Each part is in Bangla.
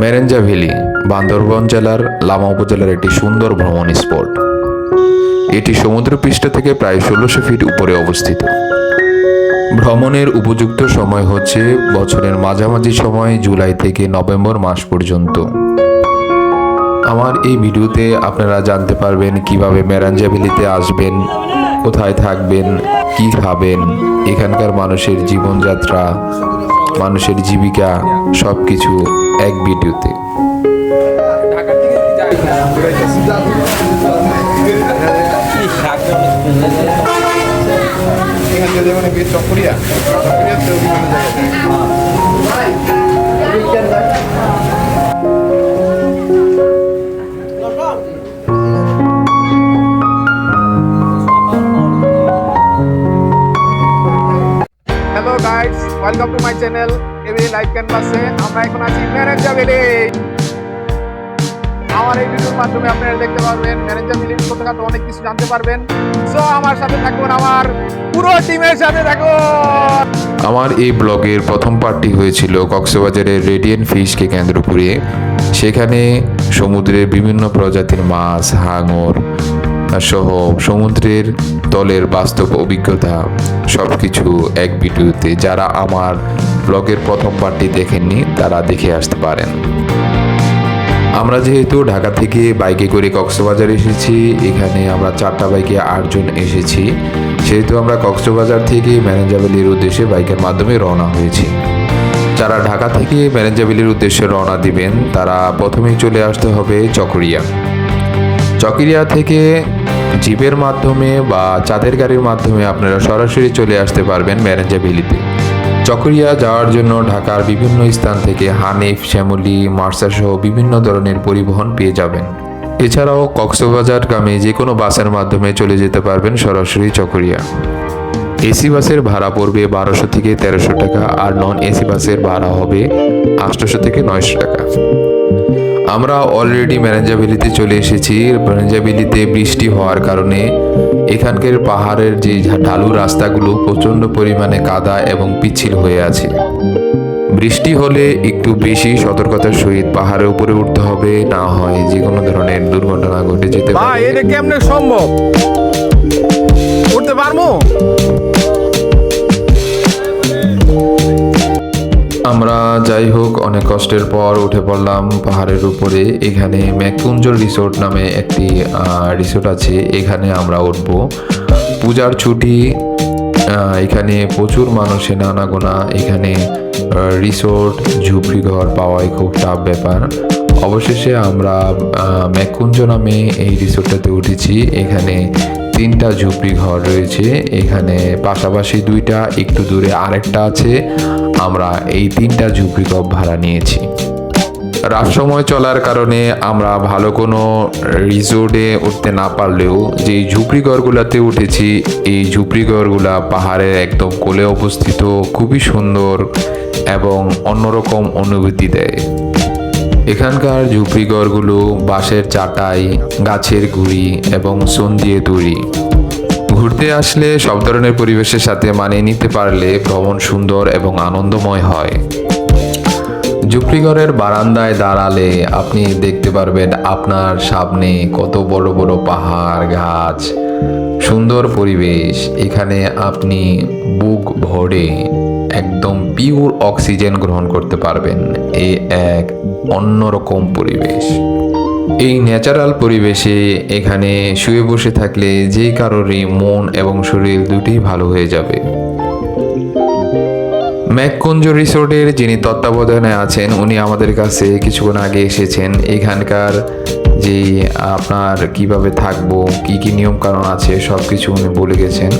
মেরেঞ্জা ভ্যালি বান্দরবন জেলার লামা উপজেলার একটি সুন্দর ভ্রমণ স্পট। এটি সমুদ্রপৃষ্ঠ থেকে প্রায় ষোলোশো ফিট উপরে অবস্থিত। ভ্রমণের উপযুক্ত সময় হচ্ছে বছরের মাঝামাঝি সময় জুলাই থেকে নভেম্বর মাস পর্যন্ত। আমার এই ভিডিওতে আপনারা জানতে পারবেন কীভাবে মেরাঞ্জা ভ্যালিতে আসবেন, কোথায় থাকবেন, কি খাবেন, এখানকার মানুষের জীবনযাত্রা মানুষের জীবিকা সব কিছু এক ভিডিওতে। Chakaria Chakaria welcome to my channel AB live ক্যানভাসে আমরা এখন আছি ম্যানেজা ভ্যালি আমার এই ভিডিওর মাধ্যমে আপনারা দেখতে পারবেন ম্যানেজা ভ্যালি ছোটখাটো অনেক কিছু জানতে পারবেন। সো আমার সাথে থাকুন, আমার পুরো টিমের সাথে থাকুন। আমার এই ব্লগের প্রথম পার্টটি হয়েছিল কক্সবাজারের রেডিয়েন্ট ফিশকে কেন্দ্র করে। সেখানে সমুদ্রের বিভিন্ন প্রজাতির মাছ, হাঙর সহ সমুদ্রের তলের বাস্তব অভিজ্ঞতা সব কিছু এক ভিডিওতে যারা আমার ব্লগের প্রথম পার্টটি দেখেননি, তারা দেখে আসতে পারেন। আমরা যেহেতু ঢাকা থেকে বাইকে করে কক্সবাজার এসেছি, এখানে আমরা চারটা বাইকে আটজন এসেছি। সেহেতু আমরা কক্সবাজার থেকে ম্যানেজাবেলির উদ্দেশ্যে বাইকের মাধ্যমে রওনা হয়েছি। যারা ঢাকা থেকে ম্যানেজাবেলির উদ্দেশ্যে রওনা দিবেন, তারা প্রথমেই চলে আসতে হবে চকরিয়া। চকরিয়া থেকে জিপের মাধ্যমে বা চাঁদের গাড়ির মাধ্যমে আপনারা সরাসরি চলে আসতে পারবেন ম্যানেজা ভ্যালিতে চকরিয়া যাওয়ার জন্য ঢাকার বিভিন্ন স্থান থেকে হানিফ, শ্যামলী মার্সা সহ বিভিন্ন ধরনের পরিবহন পেয়ে যাবেন। এছাড়াও কক্সবাজার গ্রামে যে কোনো বাসের মাধ্যমে চলে যেতে পারবেন সরাসরি চকরিয়া। এসি বাসের ভাড়া পড়বে বারোশো থেকে তেরোশো টাকা আর নন এসি বাসের ভাড়া হবে আটশোশো থেকে নয়শো টাকা। আমরা অলরেডি ম্যানেজাবিলিতে চলে এসেছি। ম্যানেজাবিলিতে বৃষ্টি হওয়ার কারণে এখানকার পাহাড়ের যে ঢালু রাস্তাগুলো প্রচণ্ড পরিমাণে কাদা এবং পিচ্ছিল হয়ে আছে। বৃষ্টি হলে একটু বেশি সতর্কতার সহিত পাহাড়ের উপরে উঠতে হবে না হয় যে কোনো ধরনের দুর্ঘটনা ঘটে যেতে পারে। এটা কেমনে সম্ভব? উঠতে পারব? আমরা যাই হোক, অনেক কষ্টের পর উঠে পড়লাম পাহাড়ের উপরে। এখানে ম্যাকুঞ্জ রিসোর্ট নামে একটি রিসোর্ট আছে। এখানে আমরা উঠব। পূজার ছুটি এখানে প্রচুর মানুষের নানাগোনা এখানে রিসোর্ট ঝুপড়ি ঘর পাওয়াই খুব টাফ ব্যাপার। অবশেষে আমরা ম্যাকুঞ্জ নামে এই রিসোর্টটাতে উঠেছি। এখানে তিনটা ঝুপড়ি ঘর রয়েছে। এখানে পাশাপাশি দুইটা, একটু দূরে আরেকটা আছে। আমরা এই তিনটা ঝুপড়ি ঘর ভাড়া নিয়েছি। রাত সময় চলার কারণে আমরা ভালো কোনো রিসোর্টে উঠতে না পারলেও যে ঝুপড়ি ঘরগুলাতে উঠেছি, এই ঝুপড়ি ঘরগুলা পাহাড়ের একদম কোলে অবস্থিত, খুবই সুন্দর এবং অন্যরকম অনুভূতি দেয়। এখানকার ঝুপড়িঘরগুলো বাঁশের চাটাই, গাছের গুড়ি এবং সোন দিয়ে তৈরি। ঘুরতে আসলে সব ধরনের পরিবেশের সাথে মানিয়ে নিতে পারলে ভ্রমণ সুন্দর এবং আনন্দময় হয়। ঝুপড়িঘরের বারান্দায় দাঁড়ালে আপনি দেখতে পারবেন আপনার সামনে কত বড় বড় পাহাড়, গাছ, সুন্দর পরিবেশ। এখানে আপনি বুক ভরে একদম পিওর অক্সিজেন গ্রহণ করতে পারবেন। এ এক অন্যরকম পরিবেশ। এই ন্যাচারাল পরিবেশে এখানে শুয়ে বসে থাকলে যে কারোরই মন এবং শরীর দুটোই ভালো হয়ে যাবে। ম্যাককুঞ্জ রিসোর্টের যিনি তত্ত্বাবধানে আছেন, উনি আমাদের কাছে কিছুক্ষণ আগে এসেছেন। এখানকার যে আপনার কীভাবে থাকব, কি কি নিয়ম কারণ আছে সব কিছু উনি বলে গেছেন।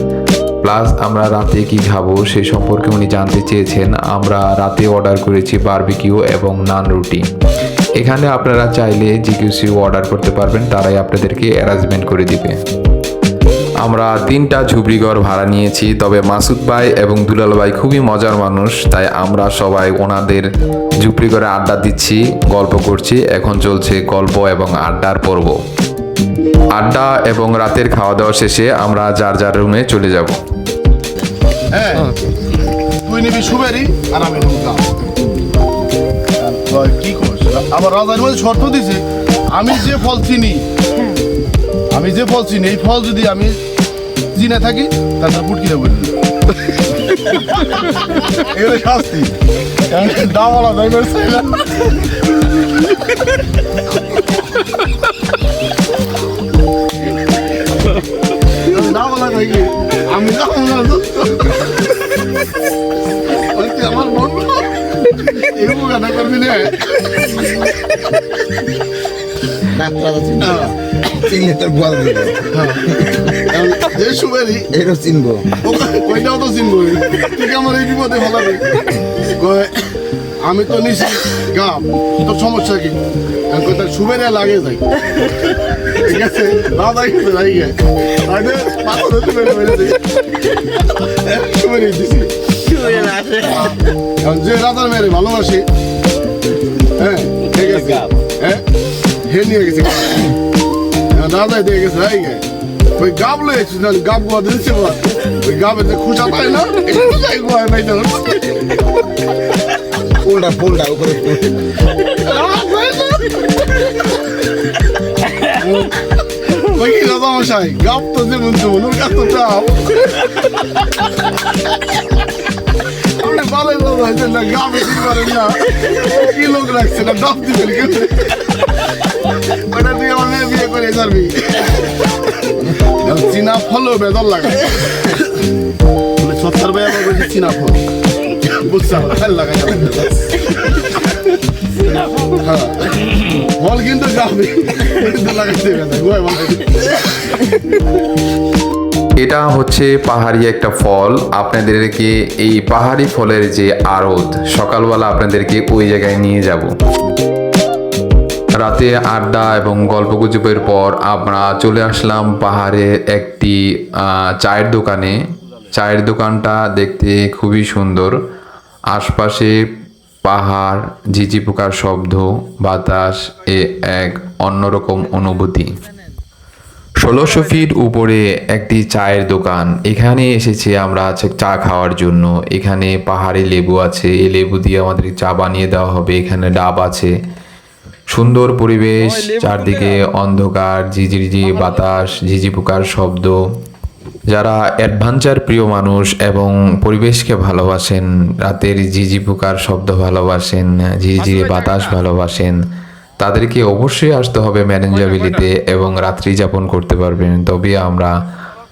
প্লাস আমরা রাতে কি খাব সে সম্পর্কে উনি জানতে চেয়েছেন। আমরা রাতে অর্ডার করেছি বারবিকিউ এবং নান রুটি। এখানে আপনারা চাইলে কিছু অর্ডার করতে পারবেন, তারাই আপনাদেরকে অ্যারেঞ্জমেন্ট করে দিবে। আমরা তিনটা ঝুবড়িঘর ভাড়া নিয়েছি, তবে মাসুদ ভাই এবং দুলাল ভাই খুবই মজার মানুষ, তাই আমরা সবাই ওনাদের ঝুপড়িঘরে আড্ডা দিচ্ছি, গল্প করছি। এখন চলছে গল্প এবং আড্ডার পর্ব। আড্ডা এবং রাতের খাওয়া দাওয়া শেষে আমরা যার যার রুমে চলে যাব। হ্যাঁ তুই নিবি সুবেরি আমি রাজার শর্ত দিছে, আমি যে ফল চিনি, আমি যে ফল চিনি, এই ফল যদি আমি চিনে থাকি, তাহলে পুটকিনে বললি এগুলো শাস্তি। দাম যাই পারছে না দাম আলা থাকি আমি আলা আমার মন এগুলো গানা করবি না চিনবো। চিনলে তোর বল যে সুবেরি এটা চিনবো। ওইটাও তো চিনবো। ঠিক আমার এই বিপদে ফেলাবে? কয়, আমি তো নিছি গাম তো সমস্যা কি? তার সুবেরে লাগে যাই। ঠিক আছে? দাদা কিন্তু যাই গে। আরে পাথর সুবেরে মেরে দিই। সুবেরে দিছি। যে রাজার মেরে ভালোবাসি হ্যাঁ ঠিক আছে? হ্যাঁ হে নিয়ে গেছে দাদাই দিয়ে গেছে যাই গে। ওই গাব লয়েছি না গাব গোয়া দিচ্ছে ওই গাবের যে খুঁজা পায় না গোয়া ফুলটা ফুলটা উপরে। ফুল। ওই কি মশাই? গাব তো যেমন তেমন ওর কাছে তো চাপ আপনি ভালোই ভালো হয়েছেন না গাব এসে পারেন না। কি লোক রাখছে না ডাব দিবেন কেন ওটা তুই আমার মেয়ে বিয়ে করে যাবি চীনা ফলও বেদল লাগা বলে সত্তর ভাই আমার চীনা ফল হ্যাঁ। এটা হচ্ছে পাহাড়ি একটা ফল। আপনাদেরকে এই পাহাড়ি ফলের যে আড়ত, সকালবেলা আপনাদেরকে ওই জায়গায় নিয়ে যাব। রাতে আড্ডা এবং গল্প গুজবের পর আমরা চলে আসলাম পাহাড়ের একটি চায়ের দোকানে। চায়ের দোকানটা দেখতে খুবই সুন্দর। আশপাশে পাহাড় ঝিঝি পোকার শব্দ বাতাস এ এক অন্যরকম অনুভূতি। ষোলোশো ফিট উপরে একটি চায়ের দোকান। এখানে এসেছি আমরা চা খাওয়ার জন্য। এখানে পাহাড়ে লেবু আছে। এই লেবু দিয়ে আমাদের চা বানিয়ে দেওয়া হবে। এখানে ডাব আছে। সুন্দর পরিবেশ চারদিকে অন্ধকার ঝিঝিঝি বাতাস ঝিঝি পোকার শব্দ। যারা অ্যাডভেঞ্চার প্রিয় মানুষ এবং পরিবেশকে ভালোবাসেন রাতের ঝিঝি পোকার শব্দ ভালোবাসেন ঝিঝিঝি বাতাস ভালোবাসেন তাদেরকে অবশ্যই আসতে হবে ম্যানেঞ্জাবিলিতে এবং রাত্রি যাপন করতে পারবেন তবে আমরা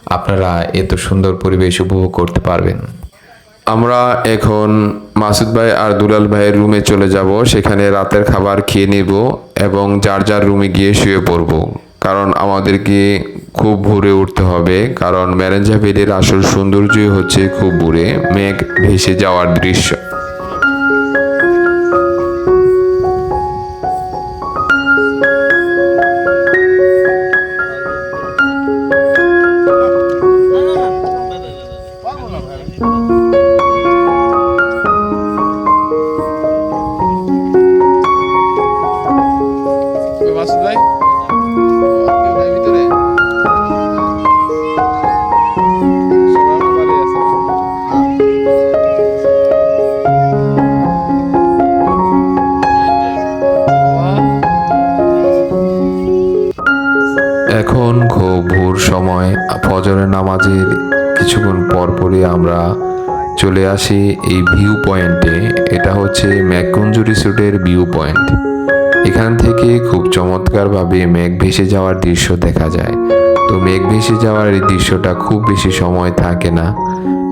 আপনারা এত সুন্দর পরিবেশ উপভোগ করতে পারবেন। আমরা এখন মাসুদ ভাই আর দুলাল ভাইয়ের রুমে চলে যাব সেখানে রাতের খাবার খেয়ে নেব এবং যার যার রুমে গিয়ে শুয়ে পড়ব। কারণ আমাদেরকে খুব ভোরে উঠতে হবে, কারণ ম্যারেঞ্জা ভ্যালির আসল সৌন্দর্যই হচ্ছে খুব ভোরে মেঘ ভেসে যাওয়ার দৃশ্য। চলে আসি এই ভিউ পয়েন্টে এটা হচ্ছে ম্যাকগঞ্জু রিসোর্টের ভিউ পয়েন্ট এখান থেকে খুব চমৎকারভাবে মেঘ ভেসে যাওয়ার দৃশ্য দেখা যায়। তো মেঘ ভেসে যাওয়ার এই দৃশ্যটা খুব বেশি সময় থাকে না।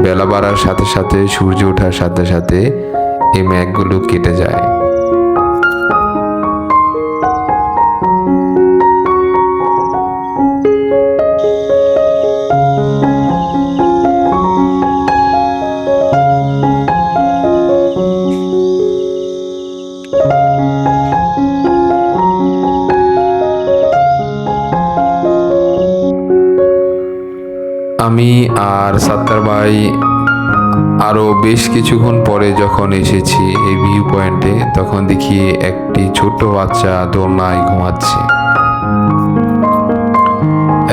বেলা বাড়ার সাথে সাথে সূর্য ওঠার সাথে সাথে এই মেঘগুলো কেটে যায়। আর সাত্তার ভাই আরও বেশ কিছুক্ষণ পরে যখন এসেছি এই ভিউ পয়েন্টে তখন দেখি একটি ছোট্ট বাচ্চা দোলনায় ঘুমাচ্ছে।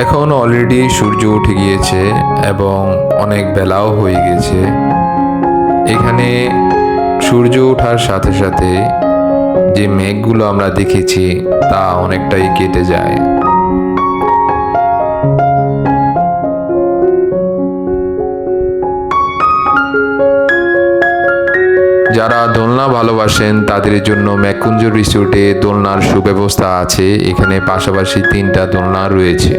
এখন অলরেডি সূর্য উঠে গিয়েছে এবং অনেক বেলাও হয়ে গেছে। এখানে সূর্য ওঠার সাথে সাথে যে মেঘগুলো আমরা দেখেছি, তা অনেকটাই কেটে যায়। যারা দোলনা ভালোবাসেন, তাদের জন্য ম্যাকুঞ্জ রিসোর্টে দোলনার সুব্যবস্থা আছে। এখানে পাশাপাশি তিনটা দোলনা রয়েছে।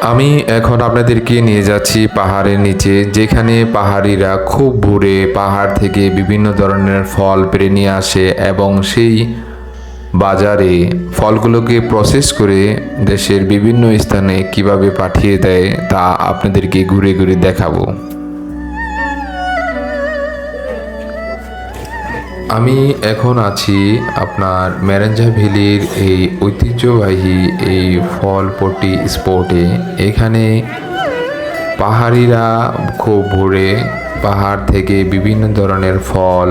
আমি এখন আপনাদেরকে নিয়ে যাচ্ছি পাহাড়ের নিচে, যেখানে পাহাড়িরা খুব ভোরে পাহাড় থেকে বিভিন্ন ধরনের ফল পেরে নিয়ে আসে এবং সেই বাজারে ফলগুলোকে প্রসেস করে দেশের বিভিন্ন স্থানে কীভাবে পাঠিয়ে দেয় তা আপনাদেরকে ঘুরে ঘুরে দেখাবো। আমি এখন আছি আপনার ম্যারেঞ্জা ভ্যালির এই ঐতিহ্যবাহী এই ফলপট্টি স্পটে। এখানে পাহাড়িরা খুব ভোরে পাহাড় থেকে বিভিন্ন ধরনের ফল,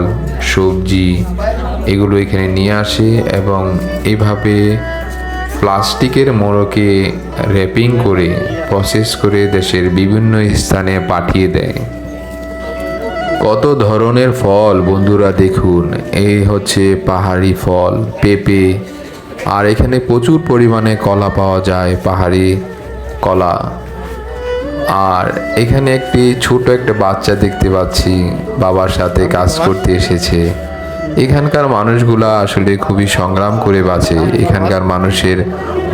সবজি এগুলো এখানে নিয়ে আসে এবং এভাবে প্লাস্টিকের মোড়কে র্যাপিং করে, প্রসেস করে দেশের বিভিন্ন স্থানে পাঠিয়ে দেয়। কত ধরনের ফল বন্ধুরা দেখুন। এই হচ্ছে পাহাড়ি ফল, পেঁপে, আর এখানে প্রচুর পরিমাণে কলা পাওয়া যায়, পাহাড়ি কলা। আর এখানে একটি ছোট একটা বাচ্চা দেখতে পাচ্ছি, বাবার সাথে কাজ করতে এসেছে। এখানকার মানুষগুলা আসলে খুবই সংগ্রাম করে বাঁচে। এখানকার মানুষের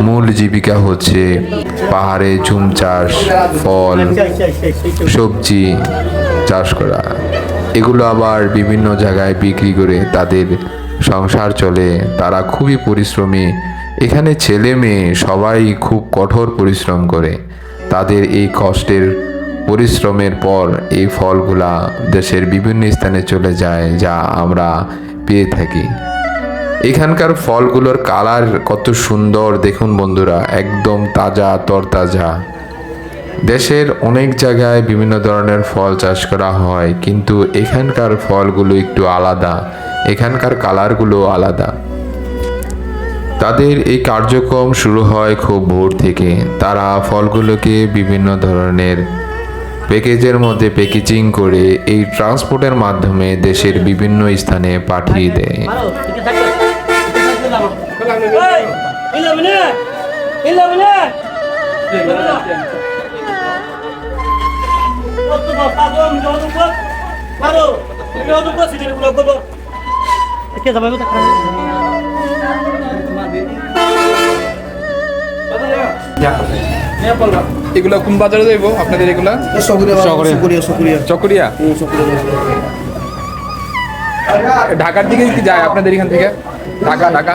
মূল জীবিকা হচ্ছে পাহাড়ে ঝুম চাষ, ফল, সবজি। চাষ করা। এগুলো আবার বিভিন্ন জায়গায় বিক্রি করে তাদের সংসার চলে। তারা খুবই পরিশ্রমী। এখানে ছেলে মেয়ে সবাই খুব কঠোর পরিশ্রম করে। তাদের এই কষ্টের পরিশ্রমের পর এই ফলগুলা দেশের বিভিন্ন স্থানে চলে যায়, যা আমরা পেয়ে থাকি। এখানকার ফলগুলোর কালার কত সুন্দর, দেখুন বন্ধুরা, একদম তাজা, তরতাজা। দেশের অনেক জায়গায় বিভিন্ন ধরনের ফল চাষ করা হয়, কিন্তু এখানকার ফলগুলো একটু আলাদা। এখানকার কালারগুলো আলাদা। তাদের এই কার্যক্রম শুরু হয় খুব ভোর থেকে। তারা ফলগুলোকে বিভিন্ন ধরনের প্যাকেজের মধ্যে প্যাকেজিং করে এই ট্রান্সপোর্টের মাধ্যমে দেশের বিভিন্ন স্থানে পাঠিয়ে দেয়। Tak এগুলো কোন বাজারে যাইব? আপনাদের এগুলা? চকরিয়া ঢাকার দিকে কি যায় আপনাদের এখান থেকে? ঢাকা ঢাকা।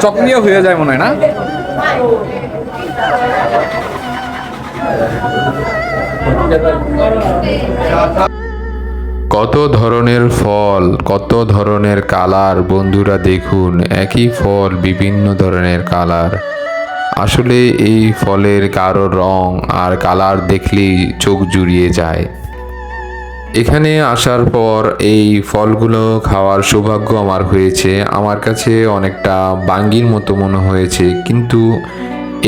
চকরিয়া হয়ে যায় মনে হয় না? কত ধরনের ফল, কত ধরনের কালার বন্ধুরা দেখুন, একই ফল বিভিন্ন ধরনের কালার। আসলে এই ফলের কারও রং আর কালার দেখলেই চোখ জুড়িয়ে যায়। এখানে আসার পর এই ফলগুলো খাওয়ার সৌভাগ্য আমার হয়েছে। আমার কাছে অনেকটা বাঙ্গির মতো মনে হয়েছে, কিন্তু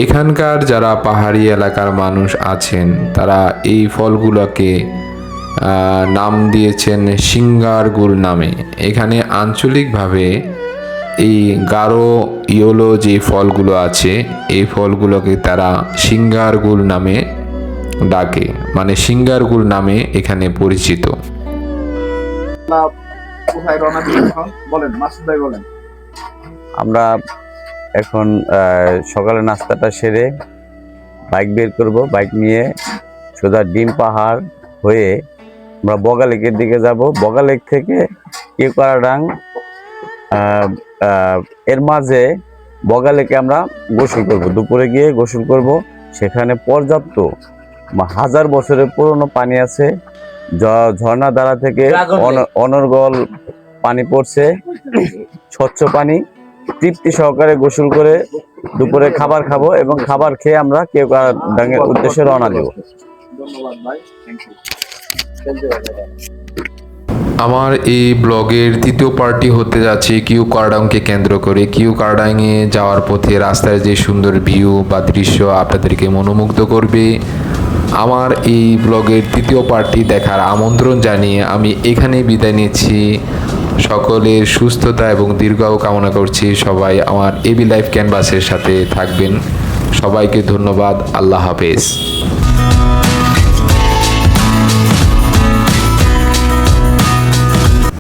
এখানকার যারা পাহাড়ি এলাকার মানুষ আছেন তারা এই ফলগুলোকে নাম দিয়েছেন সিঙ্গার গুল নামে। এখানে আঞ্চলিকভাবে এই গাঢ় ইয়োলো যে ফলগুলো আছে এই ফলগুলোকে তারা সিঙ্গার গুল নামে ডাকে। মানে সিঙ্গার গুল নামে এখানে পরিচিত। আমরা এখন সকালে নাস্তাটা সেরে বাইক বের করব। বাইক নিয়ে সোজা ডিম পাহাড় হয়ে আমরা বগালেকের দিকে যাব। বগালেক থেকে আহ, এর মাঝে বগালেকে আমরা গোসল করব। দুপুরে গিয়ে গোসল করব। সেখানে পর্যাপ্ত হাজার বছরের পুরনো পানি আছে। ঝর্ণা দ্বারা থেকে অন- অনর্গল পানি পড়ছে। স্বচ্ছ পানি। তৃপ্তি সহকারে গোসল করে দুপুরে খাবার খাব এবং খাবার খেয়ে আমরা কেউ ডাঙ্গের উদ্দেশ্যে রওনা দেবো। আমার এই ব্লগের তৃতীয় পার্টি হতে যাচ্ছে কিউ কার্ডাংকে কেন্দ্র করে। কিউ কার্ডাংয়ে যাওয়ার পথে রাস্তার যে সুন্দর ভিউ বা দৃশ্য আপনাদেরকে মনোমুগ্ধ করবে আমার এই ব্লগের তৃতীয় পার্টি দেখার আমন্ত্রণ জানিয়ে আমি এখানে বিদায় নিচ্ছি। সকলের সুস্থতা এবং দীর্ঘায়ু কামনা করছি। সবাই আমার এবি লাইফ ক্যানভাসের সাথে থাকবেন। সবাইকে ধন্যবাদ। আল্লাহ হাফেজ।